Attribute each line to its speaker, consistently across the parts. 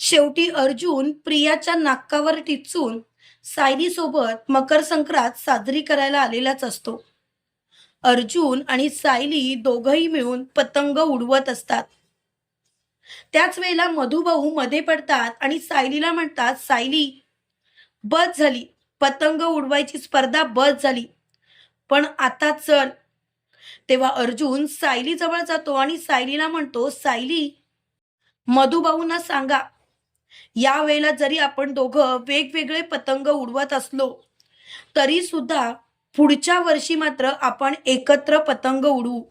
Speaker 1: शेवटी अर्जुन प्रियाच्या नाकावर टिचून सायलीसोबत मकर संक्रांत साजरी करायला आलेलाच असतो. अर्जुन आणि सायली दोघही मिळून पतंग उडवत असतात. त्याच वेळेला मधुभाऊ मध्ये पडतात आणि सायलीला म्हणतात सायली बस झाली. पतंग उडवायची स्पर्धा बस झाली. पण आता चल. तेव्हा अर्जुन सायली जवळ जातो आणि सायलीला म्हणतो सायली मधुभाऊंना सांगा या वेळेला जरी आपण दोघं वेगवेगळे पतंग उडवत असलो तरी सुद्धा पुढच्या वर्षी मात्र आपण एकत्र पतंग उडवू.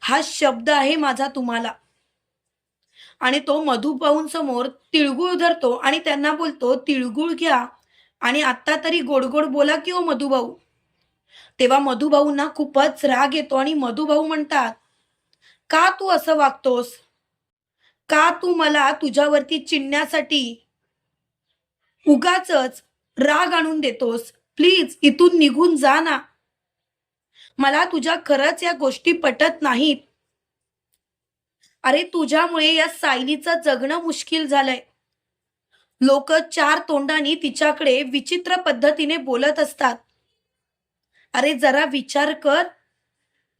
Speaker 1: हा शब्द आहे माझा तुम्हाला. आणि तो मधुभाऊंसमोर तिळगुळ धरतो आणि त्यांना बोलतो तिळगुळ घ्या. आणि आत्ता तरी गोडगोड बोला की हो मधुभाऊ तेव्हा मधुभाऊंना खूपच राग येतो आणि मधुभाऊ म्हणतात का तू असं वागतोस? का तू मला तुझ्यावरती चिडण्यासाठी उगाच राग आणून देतोस? प्लीज इथून निघून जा ना. मला तुझ्या खरंच या गोष्टी पटत नाहीत. अरे तुझ्यामुळे या सायलीचं जगणं मुश्किल झालंय. लोक चार तोंडांनी तिच्याकडे विचित्र पद्धतीने बोलत असतात. अरे जरा विचार कर.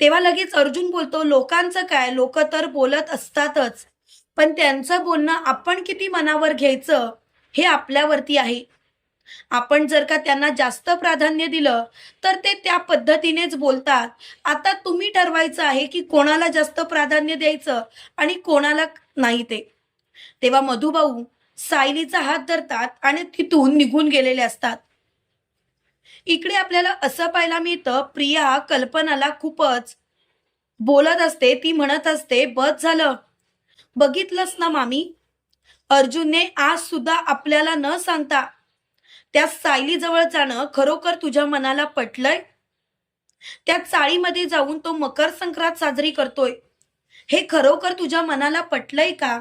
Speaker 1: तेव्हा लगेच अर्जुन बोलतो लोकांचं काय? लोक तर बोलत असतातच. पण त्यांचं बोलणं आपण किती मनावर घ्यायचं हे आपल्यावरती आहे. आपण जर का त्यांना जास्त प्राधान्य दिलं तर ते त्या पद्धतीनेच बोलतात. आता तुम्ही ठरवायचं आहे की कोणाला जास्त प्राधान्य द्यायचं आणि कोणाला नाही ते. तेव्हा मधुभाऊ सायलीचा हात धरतात आणि तिथून निघून गेलेले असतात. इकडे आपल्याला असं पाहायला मिळतं प्रिया कल्पनाला खूपच बोलत असते ती म्हणत असते बस झालं. बघितलंच ना मामी? अर्जुनने आज सुद्धा आपल्याला न सांगता त्या सायली जवळ जाणं खरोखर तुझ्या मनाला पटलंय? त्या चाळीमध्ये जाऊन तो मकर संक्रांत साजरी करतोय. हे खरोखर तुझ्या मनाला पटलंय का?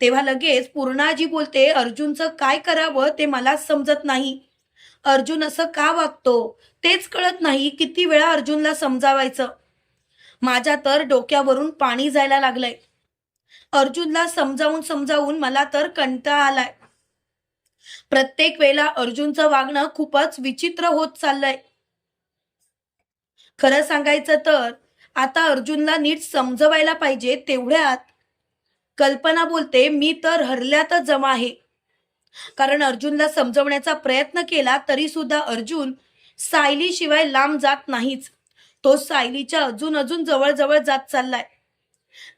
Speaker 1: तेव्हा लगेच पूर्णाजी बोलते अर्जुनचं काय करावं ते मला समजत नाही. अर्जुन असं का वागतो? तेच कळत नाही किती वेळा अर्जुनला समजावायचं. माझ्या तर डोक्यावरून पाणी जायला लागलंय. अर्जुनला समजावून समजावून मला तर कंटाळा आलाय. प्रत्येक वेळेला अर्जुनचं वागणं खूपच विचित्र होत चाललंय. खरं सांगायचं तर आता अर्जुनला नीट समजवायला पाहिजे तेवढ्यात. कल्पना बोलते मी तर हरल्यातच जमा आहे. कारण अर्जुनला समजवण्याचा प्रयत्न केला तरी सुद्धा अर्जुन सायलीशिवाय लांब जात नाहीच. तो सायलीच्या अजून अजून जवळ जात चाललाय.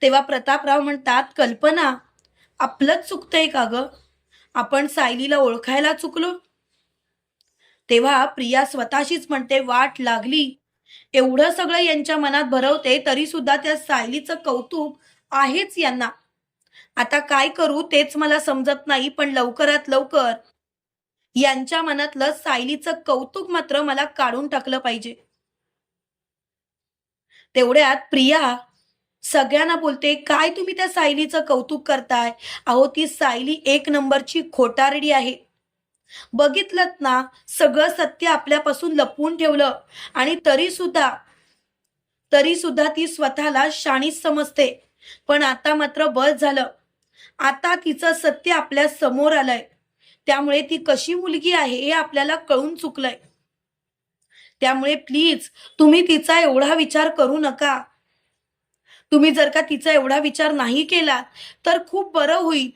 Speaker 1: तेव्हा प्रतापराव म्हणतात कल्पना आपलंच चुकतंय का ग? आपण सायलीला ओळखायला चुकलो? तेव्हा प्रिया स्वतःशीच म्हणते वाट लागली. एवढं सगळं यांच्या मनात भरवते तरी सुद्धा त्या सायलीचं कौतुक आहेच यांना. आता काय करू तेच मला समजत नाही पण लवकरात लवकर यांच्या मनातलं सायलीचं कौतुक मात्र मला काढून टाकलं पाहिजे. तेवढ्यात प्रिया सगळ्यांना बोलते काय तुम्ही त्या सायलीचं कौतुक करताय? अहो ती सायली एक नंबरची खोटारडी आहे. बघितलं ना सगळं सत्य आपल्यापासून लपवून ठेवलं. आणि तरी सुद्धा तरी सुद्धा ती स्वतःला शाणीच समजते. पण आता मात्र बस झालं. आता तिचं सत्य आपल्यासमोर आलंय. त्यामुळे ती कशी मुलगी आहे हे आपल्याला कळून चुकलंय. त्यामुळे प्लीज तुम्ही तिचा एवढा विचार करू नका. तुम्ही जर का तिचा एवढा विचार नाही केला तर खूप बरं होईल.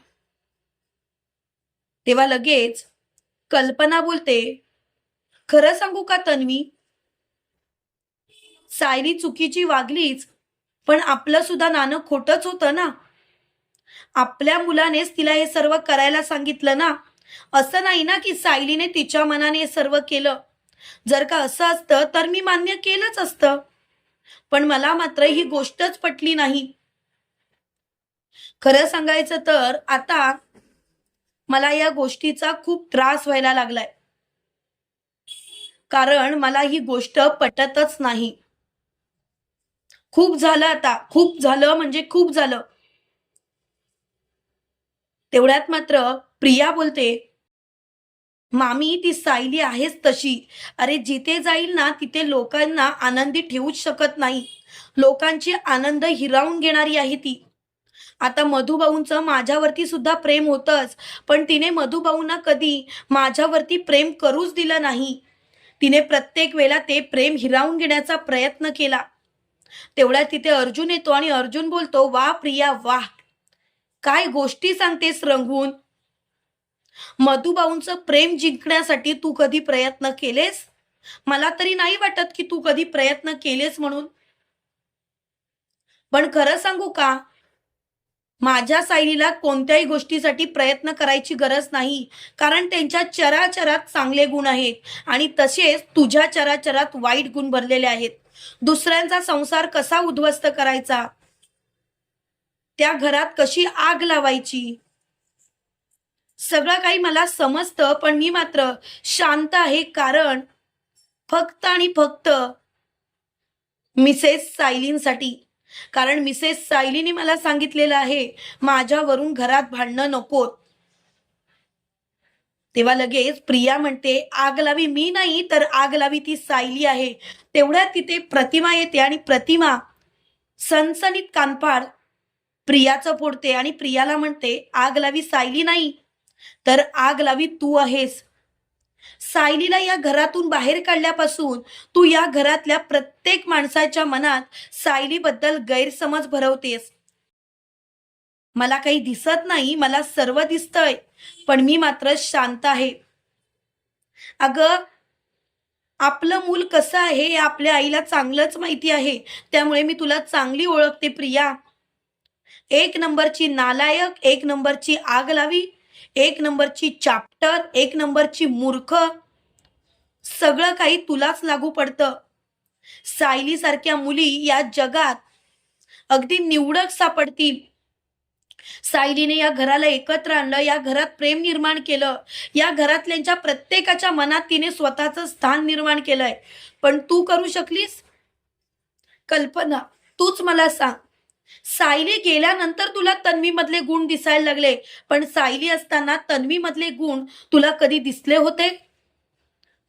Speaker 1: तेव्हा लगेच कल्पना बोलते खरं सांगू का तन्वी? सायली चुकीची वागलीच पण आपलं सुद्धा नाणं खोटच होतं ना? आपल्या मुलानेच तिला हे सर्व करायला सांगितलं ना? असं नाही ना की सायलीने तिच्या मनाने हे सर्व केलं. जर का असं असतं तर मी मान्य केलंच असतं. पण मला मात्र ही गोष्टच पटली नाही. खरं सांगायचं तर आता मला या गोष्टीचा खूप त्रास व्हायला लागलाय. कारण मला ही गोष्ट पटतच नाही. खूप झालं आता. खूप झालं म्हणजे खूप झालं. तेवढ्यात मात्र प्रिया बोलते मामी ती सायली आहेच तशी. अरे जिथे जाईल ना तिथे लोकांना आनंदी ठेवूच शकत नाही. लोकांची आनंद हिरावून घेणारी आहे ती. आता मधुभाऊंचं माझ्यावरती सुद्धा प्रेम होतंच पण तिने मधुभाऊंना कधी माझ्यावरती प्रेम करूच दिलं नाही. तिने प्रत्येक वेळेला ते प्रेम हिरावून घेण्याचा प्रयत्न केला. तेवढ्या तिथे अर्जुन येतो आणि अर्जुन बोलतो वा प्रिया वा. काय गोष्टी सांगतेस रंगवून? मधुबाऊंचं प्रेम जिंकण्यासाठी तू कधी प्रयत्न केलेस? मला तरी नाही वाटत की तू कधी प्रयत्न केलेस म्हणून. पण खरं सांगू का? माझ्या सायलीला कोणत्याही गोष्टीसाठी प्रयत्न करायची गरज नाही. कारण त्यांच्या चराचरात चांगले गुण आहेत आणि तसेच तुझ्या चराचरात वाईट गुण भरलेले आहेत. दुसऱ्यांचा संसार कसा उद्ध्वस्त करायचा? त्या घरात कशी आग लावायची? सगळं काही मला समजतं पण मी मात्र शांत आहे कारण फक्त आणि फक्त मिसेस सायलींसाठी. कारण मिसेस सायलीने मला सांगितलेलं आहे माझ्यावरून घरात भांडणं नकोत तेव्हा लगेच प्रिया म्हणते आग लावी मी नाही तर आग लावी ती सायली आहे. तेवढ्यात तिथे प्रतिमा येते आणि प्रतिमा सनसनीत कानपाड प्रियाचं फोडते आणि प्रियाला म्हणते आग लावी सायली नाही तर आग लावी तू आहेस. सायलीला या घरातून बाहेर काढल्यापासून तू या घरातल्या प्रत्येक माणसाच्या मनात सायलीबद्दल गैरसमज भरवतेस. मला काही दिसत नाही मला सर्व दिसतंय पण मी मात्र शांत आहे. अगं आपलं मूल कसं आहे हे आपल्या आईला चांगलंच माहिती आहे त्यामुळे मी तुला चांगली ओळखते प्रिया. एक नंबरची नालायक एक नंबरची आग लावी एक नंबरची चाप्टर एक नंबरची मूर्ख सगळं काही तुलाच लागू पडतं. सायली सारख्या मुली या जगात अगदी निवडक सापडतील. सायलीने या घराला एकत्र आणलं या घरात प्रेम निर्माण केलं. या घरातल्यांच्या प्रत्येकाच्या मनात तिने स्वतःचं स्थान निर्माण केलंय. पण तू करू शकलीस? कल्पना तूच मला सांग. सायली गेल्यानंतर तुला तन्वी मधले गुण दिसायला लागले पण सायली असताना तन्वी मधले गुण तुला कधी दिसले होते?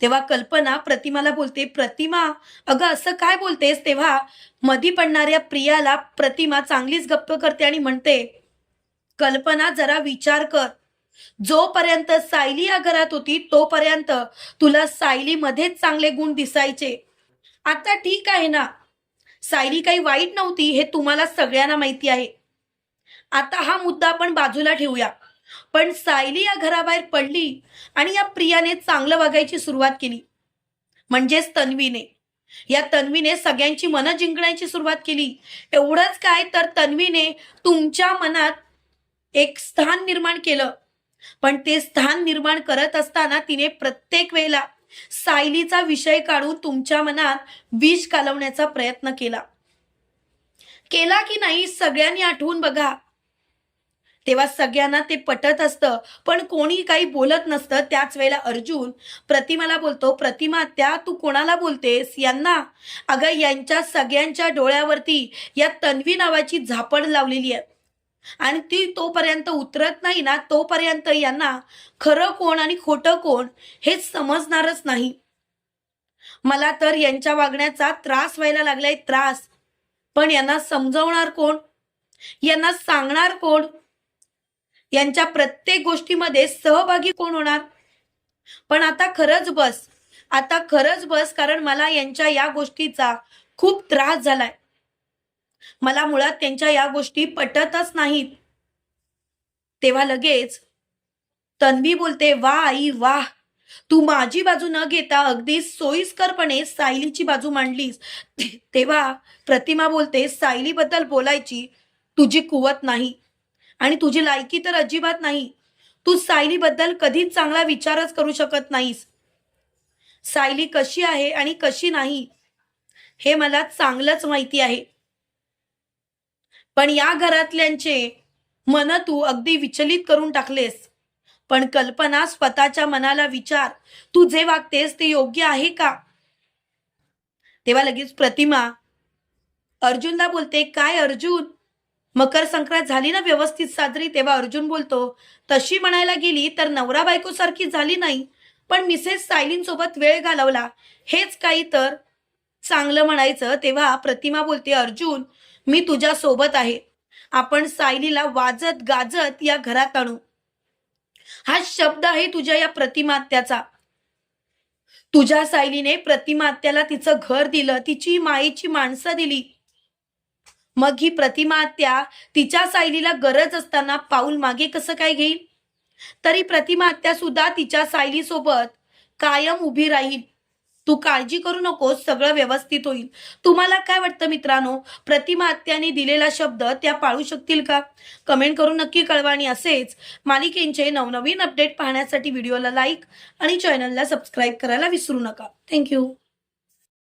Speaker 1: तेव्हा कल्पना प्रतिमाला बोलते प्रतिमा अगं असं काय बोलतेस? तेव्हा मधी पडणाऱ्या प्रियाला प्रतिमा चांगलीच गप्प करते आणि म्हणते कल्पना जरा विचार कर. जोपर्यंत सायली या घरात होती तोपर्यंत तुला सायली मध्येच चांगले गुण दिसायचे. आता ठीक आहे ना? सायली काही वाईट नव्हती हे तुम्हाला सगळ्यांना माहिती आहे. आता हा मुद्दा आपण बाजूला ठेवूया. पण सायली या घराबाहेर पडली आणि या प्रियाने चांगलं वागायची सुरुवात केली. म्हणजेच तन्वीने. या तन्वीने सगळ्यांची मनं जिंकण्याची सुरुवात केली. एवढंच काय तर तन्वीने तुमच्या मनात एक स्थान निर्माण केलं. पण ते स्थान निर्माण करत असताना तिने प्रत्येक वेळेला सायलीचा विषय काढून तुमच्या मनात विष कालवण्याचा प्रयत्न केला. केला की नाही सगळ्यांनी आठवून बघा. तेव्हा सगळ्यांना ते पटत असतं पण कोणी काही बोलत नसतं. त्याच वेळेला अर्जुन प्रतिमाला बोलतो प्रतिमा त्या तू कोणाला बोलतेस? यांना. अगं यांच्या सगळ्यांच्या डोळ्यावरती या तन्वी नावाची झापड लावलेली आहे. आणि ती तोपर्यंत उतरत नाही ना तोपर्यंत यांना खरं कोण आणि खोटं कोण हे समजणारच नाही. मला तर यांच्या वागण्याचा त्रास व्हायला लागलाय त्रास. पण यांना समजवणार कोण? यांना सांगणार कोण? यांच्या प्रत्येक गोष्टीमध्ये सहभागी कोण होणार? पण आता खरंच बस. आता खरंच बस कारण मला यांच्या या गोष्टीचा खूप त्रास झालाय. मला मुळात त्यांच्या या गोष्टी पटतच नाहीत. तेव्हा लगेच तन्वी बोलते वा आई वा. तू माझी बाजू न घेता अगदी सोयीस्करपणे सायलीची बाजू मांडलीस. तेव्हा प्रतिमा बोलते सायलीबद्दल बोलायची तुझी कुवत नाही आणि तुझी लायकी तर अजिबात नाही. तू सायलीबद्दल कधीच चांगला विचारच करू शकत नाहीस. सायली कशी आहे आणि कशी नाही हे मला चांगलंच माहिती आहे. पण या घरातल्यांचे मन तू अगदी विचलित करून टाकलेस. पण कल्पना स्वतःच्या मनाला विचार तू जे वागतेस ते योग्य आहे का? तेव्हा लगेच प्रतिमा अर्जुनला बोलते काय अर्जुन? मकर संक्रांत झाली ना व्यवस्थित साजरी? तेव्हा अर्जुन बोलतो तशी म्हणायला गेली तर नवरा बायको सारखी झाली नाही पण मिसेस सायलींसोबत वेळ घालवला. हेच काही तर चांगलं म्हणायचं. तेव्हा प्रतिमा बोलते अर्जुन मी तुझ्या सोबत आहे. आपण सायलीला वाजत गाजत या घरात आणू. हा शब्द आहे तुझ्या या प्रतिमात्याचा. तुझ्या सायलीने प्रतिमात्याला तिचं घर दिलं तिची माईची माणसं दिली. मग ही प्रतिमात्या तिच्या सायलीला गरज असताना पाऊल मागे कसं काय घेईल? तरी प्रतिमात्या सुद्धा तिच्या सायली सोबत कायम उभी राहील. तू काळजी करू नकोस सगळं व्यवस्थित होईल. तुम्हाला काय वाटतं मित्रांनो? प्रतिमात्याने दिलेला शब्द त्या पाळू शकतील का? कमेंट करून नक्की कळवा आणि असेच मालिकेंचे नवनवीन अपडेट पाहण्यासाठी व्हिडिओला लाईक आणि चॅनलला सबस्क्राईब करायला विसरू नका. थँक्यू